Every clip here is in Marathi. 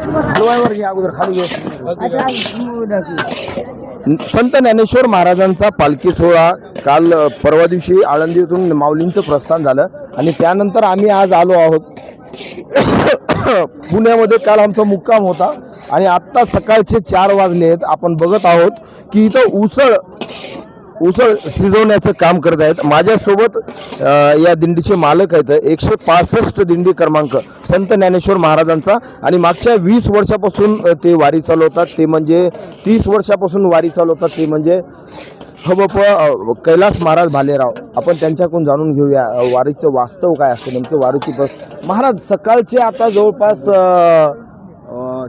अगोदर खाली घे. संत ज्ञानेश्वर महाराजांचा पालखी सोहळा काल परवा दिवशी आळंदीतून माऊलींचं प्रस्थान झालं आणि त्यानंतर आम्ही आज आलो आहोत. पुण्यामध्ये काल आमचा मुक्काम होता आणि आत्ता सकाळचे चार वाजले आहेत. आपण बघत आहोत की इथं उसळ उसळ शिजवण्याचं काम करत आहेत. माझ्यासोबत या दिंडीचे मालक आहेत. एकशे पासष्ट दिंडी क्रमांक संत ज्ञानेश्वर महाराजांचा आणि मागच्या वीस वर्षापासून ते वारी चालवतात. ते म्हणजे तीस वर्षापासून वारी चालवतात. ते म्हणजे हबप कैलास महाराज भालेराव. आपण त्यांच्याकडून जाणून घेऊया वारीचं वास्तव काय असतं नेमकं? वारीची बस. महाराज सकाळचे आता जवळपास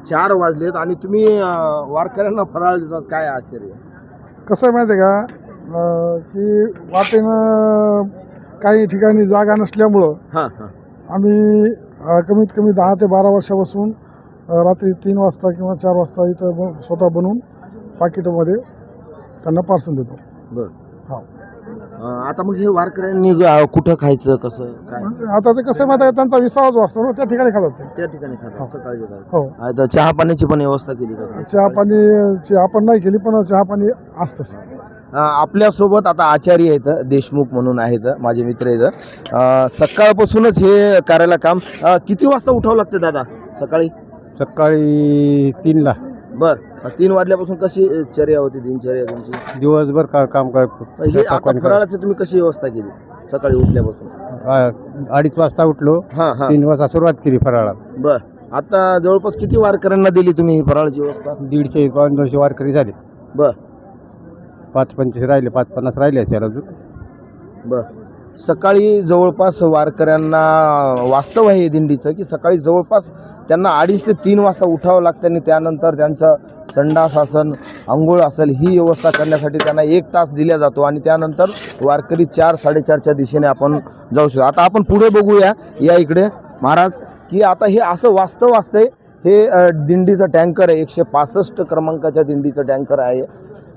चार वाजलेत आणि तुम्ही वारकऱ्यांना फराळ देतात. काय आश्चर्य. कसं आहे माहिती आहे का? की वाटेनं काही ठिकाणी जागा नसल्यामुळं हां हां. आम्ही अं, कमीत कमी दहा ते बारा वर्षापासून अं, रात्री तीन वाजता किंवा चार वाजता इथं ब स्वतः बनवून पाकिटमध्ये त्यांना पार्सल देतो. बर. हो. आता मग हे वारकऱ्यांनी कुठं खायचं कसं काय? म्हणजे आता ते कसं आहे माहिती आहे का? त्यांचा विश्वास जो असतो ना त्या ठिकाणी खातात ते. त्या ठिकाणी खातात सकाळी हो. आता चहा पाण्याची पण व्यवस्था केली जाते. चहा पाणीची आपण नाही केली पण चहा पाणी असतंच. आपल्यासोबत आता आचार्य आहेत देशमुख म्हणून आहेत माझे मित्र आहेत. सकाळपासूनच हे करायला काम किती वाजता उठावं लागतं दादा? सकाळी? सकाळी तीनला. बर. तीन वाजल्यापासून कशी चर्या होती दिनचर्या तुमची? दिवसभर का काम हे कर आता फराळाची तुम्ही कशी व्यवस्था केली सकाळी उठल्यापासून? अडीच वाजता उठलो. हां हां. तीन वाजता सुरुवात केली फराळा बर. आता जवळपास किती वारकऱ्यांना दिली तुम्ही ही फराळाची व्यवस्था? दीडशे पाऊन दोनशे वारकरी झाले. बर. पाच पंचवीस राहिले पाच पन्नास राहिले असेल अजून. बर. सकाळी जवळपास वारकऱ्यांना वास्तव आहे हे दिंडीचं की सकाळी जवळपास त्यांना अडीच ते तीन वाजता उठावं लागतं आणि त्यानंतर त्यांचं संडास आसन आंघोळ असेल ही व्यवस्था करण्यासाठी त्यांना एक तास दिला जातो आणि त्यानंतर वारकरी चार साडेचारच्या दिशेने आपण जाऊ शकतो. आता आपण पुढे बघूया या इकडे. महाराज की आता हे असं वास्तव असतंय हे अ, दिंडीचं टँकर आहे. एकशे पासष्ट क्रमांकाच्या दिंडीचं टँकर आहे.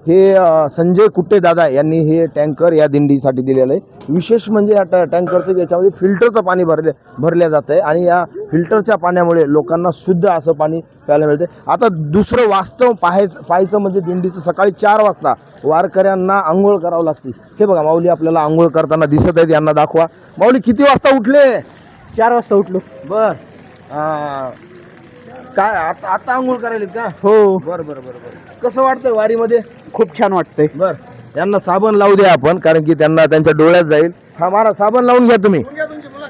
हे संजय कुट्टे दादा यांनी हे टँकर या दिंडीसाठी दिलेलं आहे. विशेष म्हणजे या ट टँकरचं याच्यामध्ये फिल्टरचं पाणी भरले भरल्या जातं आहे आणि या फिल्टरच्या पाण्यामुळे लोकांना शुद्ध असं पाणी प्यायला मिळते आता दुसरं वास्तव पाहायचं पाहायचं म्हणजे दिंडीचं सकाळी चार वाजता वारकऱ्यांना आंघोळ करावं लागते. हे बघा माऊली आपल्याला आंघोळ करताना दिसत आहेत यांना दाखवा. माऊली किती वाजता उठले? चार वाजता उठलो. बर. काय आता आता आंघोळ करायला का? हो. बर बर बर बर. कसं वाटतंय वारीमध्ये? खूप छान वाटतंय. बर. त्यांना साबण लावू द्या आपण कारण की त्यांना त्यांच्या डोळ्यात जाईल. हा मारा साबण लावून घ्या तुम्ही.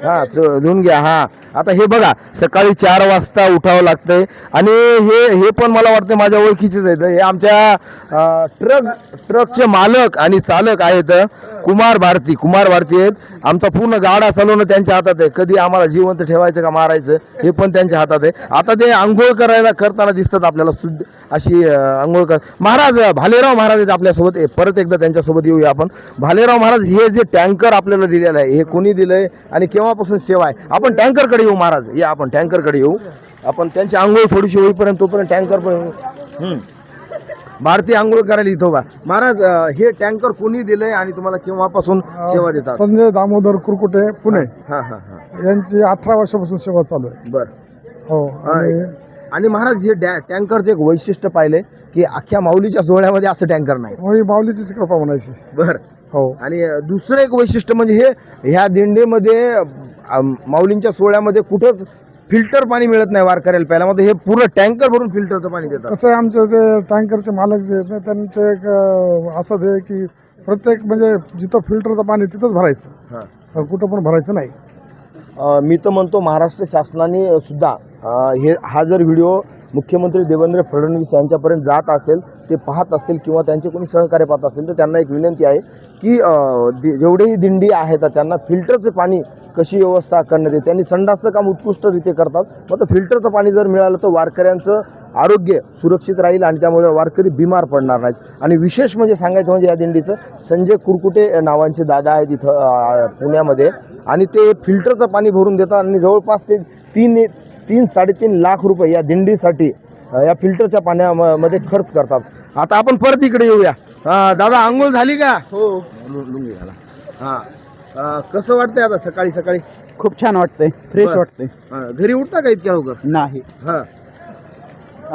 हा धुवून घ्या हा. आता हे बघा सकाळी चार वाजता उठावं लागतंय. आणि हे हे पण मला वाटतं माझ्या ओळखीचेच आहेत. हे आमच्या ट्रक ट्रकचे मालक आणि चालक आहेत. कुमार भारती कुमार भारती आहेत. आमचा पूर्ण गाडा चालवणं त्यांच्या हातात आहे. कधी आम्हाला जिवंत ठेवायचं का मारायचं हे पण त्यांच्या हातात आहे. आता ते आंघोळ करायला करताना दिसतात आपल्याला सुद्ध अशी आंघोळ कर महाराज भालेराव महाराज आहेत आपल्यासोबत. परत एकदा त्यांच्यासोबत येऊया आपण. भालेराव महाराज हे जे टँकर आपल्याला दिलेलं आहे हे कोणी दिलंय आणि केव्हापासून सेवा आहे? आपण टँकरकडे येऊ महाराज. या आपण टँकरकडे येऊ. आपण त्यांची आंघोळ थोडीशी होईपर्यंत तोपर्यंत टँकर पण येऊ. भारतीय आंघोळ करायला इथं बा महाराज अं, हे टँकर कोणी दिलंय आणि तुम्हाला केव्हापासून सेवा देतात? संजय दामोदर कुरकुटे पुणे. हा हा हा. यांची अठरा वर्षापासून सेवा चालू आहे. बर. हो आणि आणि महाराज हे डॅ टँकरचं एक वैशिष्ट्य पाहिले की अख्ख्या माऊलीच्या सोहळ्यामध्ये असं टँकर नाही. हो ही माऊलीचीच कृपा म्हणायची. बर. हो. आणि अ, दुसरं एक वैशिष्ट्य म्हणजे हे ह्या दिंडीमध्ये अ, माऊलींच्या सोहळ्यामध्ये कुठंच फिल्टर पाणी मिळत नाही वारकऱ्याला प्यायला. मध्ये हे पूर्ण टँकर भरून फिल्टरचं पाणी देतात. कसं आहे आमचे ते टँकरचे मालक जे आहेत ना त्यांचे एक अं, असं ते की प्रत्येक म्हणजे जिथं फिल्टरचं पाणी तिथंच भरायचं. हां. अं, कुठं पण भरायचं नाही. अ, मी तर म्हणतो महाराष्ट्र शासनाने सुद्धा अ, हे हा जर व्हिडिओ मुख्यमंत्री देवेंद्र फडणवीस यांच्यापर्यंत जात असेल ते पाहत असतील किंवा त्यांचे कोणी सहकार्य पाहत असतील तर त्यांना एक विनंती आहे की अ, दि- जेवढेही दिंडी आहेत त्यांना फिल्टरचं पाणी कशी व्यवस्था करण्यात येते त्यांनी संडासचं काम उत्कृष्टरित्या करतात. मग फिल्टरचं पाणी जर मिळालं तर वारकऱ्यांचं आरोग्य सुरक्षित राहील आणि त्यामुळे वारकरी बिमार पडणार नाहीत. आणि विशेष म्हणजे सांगायचं म्हणजे या दिंडीचं संजय कुरकुटे नावांचे दादा आहेत इथं पुण्यामध्ये. आणि ते फिल्टरचं पाणी भरून देतात आणि जवळपास ते तीन तीन साडेतीन लाख रुपये या दिंडीसाठी या फिल्टरच्या पाण्यामध्ये खर्च करतात. आता आपण परत इकडे येऊया. दादा आंघोळ झाली का? हो. हां. अ, कसं वाटतंय आता सकाळी सकाळी? खूप छान वाटतंय. फ्रेश बरं. वाटतंय. अ, घरी उठता का इतक्या लवकर नाही. हां.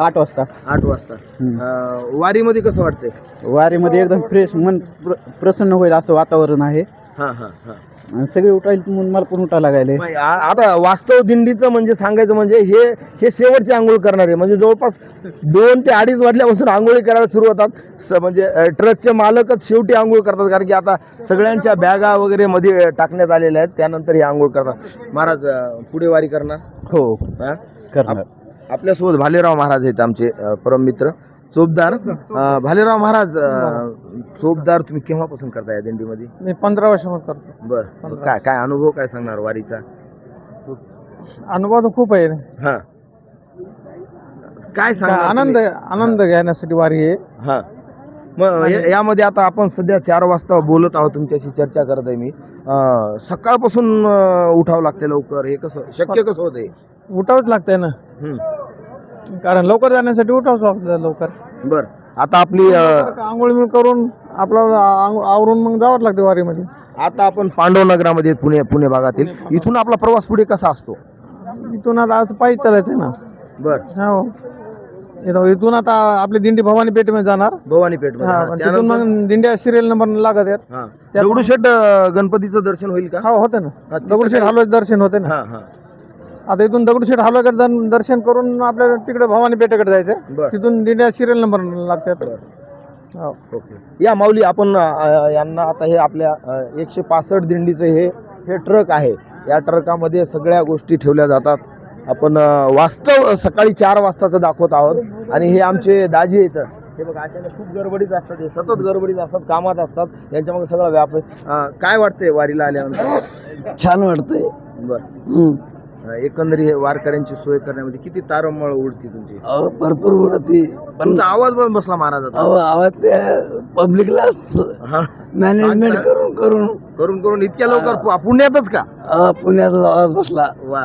आठ वाजता. आठ वाजता. हम्म. अं, वारीमध्ये कसं वाटतंय? वारीमध्ये एकदम फ्रेश मन प्र- प्रसन्न होईल असं वातावरण आहे. हा हा हा. आणि सगळे उठायला म्हणून मला पण उठा लागायले. नाही, आ- आता वास्तव दिंडीचं म्हणजे सांगायचं म्हणजे हे हे शेवटचे आंघोळ करणारे. म्हणजे जवळपास दोन ते अडीच वाजल्यापासून आंघोळी करायला सुरू होतात. स- म्हणजे अ, ट्रकचे मालकच शेवटी आंघोळ करतात. कारण की आता सगळ्यांच्या बॅगा वगैरे मध्ये अ, टाकण्यात आलेल्या आहेत. त्यानंतर हे आंघोळ करतात. महाराज अ, पुढे वारी करणार? हो. हा? करणार. आप- आपल्यासोबत भालेराव महाराज आहेत आमचे अ, परममित्र. चोपदार अ, भालेराव महाराज अ, चोपदार तुम्ही केव्हापासून करताय या दिंडीमध्ये? मी पंधरा वर्षामध्ये करतो. बर. काय काय अनुभव काय सांगणार वारीचा? अनुभव तर खूप आहे. हा. काय सांगणार आनंद? आनंद घेण्यासाठी वारी आहे. हा. मग या- यामध्ये आता आपण सध्या चार वाजता बोलत आहोत तुमच्याशी चर्चा करत आहे मी. अं, सकाळपासून अं, उठावं लागते लवकर हे कसं शक्य कसं होतंय? उठावंच लागतंय ना. हम्म. कारण लवकर जाण्यासाठी उठावंच लागतं लवकर. बर. आता आपली अं, आंघोळ करून आपलं आंघोळ आवरून मग जावंच लागते वारीमध्ये. आता आपण पांडव नगरामध्ये आहेत, पुणे पुणे भागातील इथून आपला प्रवास पुढे कसा असतो? इथून आता आज पायी चालायचं ना. बर. हो. इथं- इथून आता आपली दिंडी भवानी पेठेमध्ये जाणार. भवानी पेठ हा, पण तिथून मग दिंड्या सिरियल नंबर लागत आहेत. दगडूशेठ गणपतीचं दर्शन होईल का? हो होते ना. दगडूशेठ हलवायचं दर्शन होते ना. हा हा. आता इथून दगडूशेठ हलवायकडे दर- दर्शन करून आपल्याला तिकडे भवानी पेठेकडे जायचं बर. तिथून दिंड्या सिरियल नंबर लागतात. हो. ओके. या माऊली आपण अ, यांना आता हे आपल्या एकशे पासष्ट दिंडीचं हे हे ट्रक आहे. या ट्रकामध्ये सगळ्या गोष्टी ठेवल्या जातात. आपण अ, वास्तव सकाळी चार वाजताचं दाखवत आहोत. आणि हे आमचे दाजी आहेत. हे बघा अचानक खूप गडबडीत असतात. हे सतत गडबडीत असतात कामात असतात. यांच्यामध्ये सगळा व्याप आहे अ, काय वाटतंय वारीला आल्यानंतर? छान वाटतंय. बर. हे वारकऱ्यांची सोय करण्यामध्ये किती तारंबळ उडती तुमची? अहो, भरपूर उडती. पण तुमचा आवाज पण बसला महाराजाचा अहो, आवाज त्या पब्लिकला हा. मॅनेजमेंट करून करून. करून करून इतक्या लवकर पु- पुण्यातच का? अहो, पुण्याचा आवाज बसला. वा.